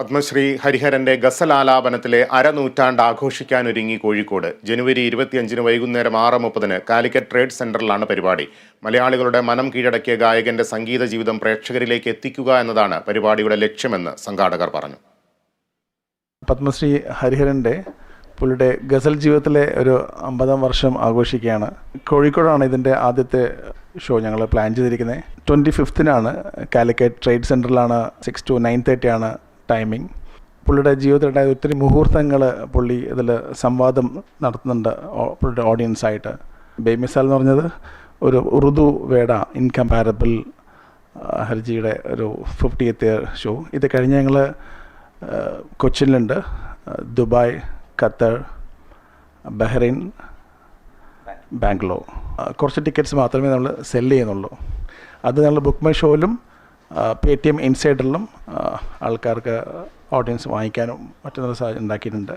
പത്മശ്രീ ഹരിഹരന്റെ ഗസലാലാപനത്തിലെ അരനൂറ്റാണ്ട് ആഘോഷിക്കാനൊരുങ്ങി കോഴിക്കോട്. ജനുവരി ഇരുപത്തിയഞ്ചിന് വൈകുന്നേരം ആറ് മുപ്പതിന് കാലിക്കറ്റ് ട്രേഡ് സെന്ററിലാണ് പരിപാടി. മലയാളികളുടെ മനം കീഴടക്കിയ ഗായകന്റെ സംഗീത ജീവിതം പ്രേക്ഷകരിലേക്ക് എത്തിക്കുക എന്നതാണ് പരിപാടിയുടെ ലക്ഷ്യമെന്ന് സംഘാടകർ പറഞ്ഞു. പത്മശ്രീ ഹരിഹരന്റെ പുള്ളിയുടെ ഗസൽ ജീവിതത്തിലെ ഒരു അമ്പതാം വർഷം ആഘോഷിക്കുകയാണ്. കോഴിക്കോടാണ് ഇതിന്റെ ആദ്യത്തെ ഷോ ഞങ്ങൾ പ്ലാൻ ചെയ്തിരിക്കുന്നത്. ട്വന്റി ഫിഫ്തിനാണ് Calicut trade സെന്ററിലാണ് six to nine thirty timing പുള്ളിയുടെ ജീവിതത്തിലുണ്ടായ ഒത്തിരി മുഹൂർത്തങ്ങൾ പുള്ളി ഇതിൽ സംവാദം നടത്തുന്നുണ്ട് പുള്ളിയുടെ ഓഡിയൻസായിട്ട് ബേമിസാൽ എന്ന് പറഞ്ഞത് ഒരു ഉറുദു വേട ഇൻകമ്പാരബിൾ ഹർജിയുടെ ഒരു ഫിഫ്റ്റി എത്തിയ ഷോ ഇത് കഴിഞ്ഞ് ഞങ്ങൾ കൊച്ചിനിലുണ്ട്. Dubai Qatar Bahrain Bangalore. കുറച്ച് ടിക്കറ്റ്സ് മാത്രമേ നമ്മൾ സെൽ ചെയ്യുന്നുള്ളൂ. അത് ഞങ്ങൾ ബുക്ക് മൈ ഷോയിലും പേ ടി എം ഇൻസൈഡറിലും ആൾക്കാർക്ക് ഓഡിയൻസ് വാങ്ങിക്കാനും മറ്റൊരു സാഹചര്യം ഉണ്ടാക്കിയിട്ടുണ്ട്.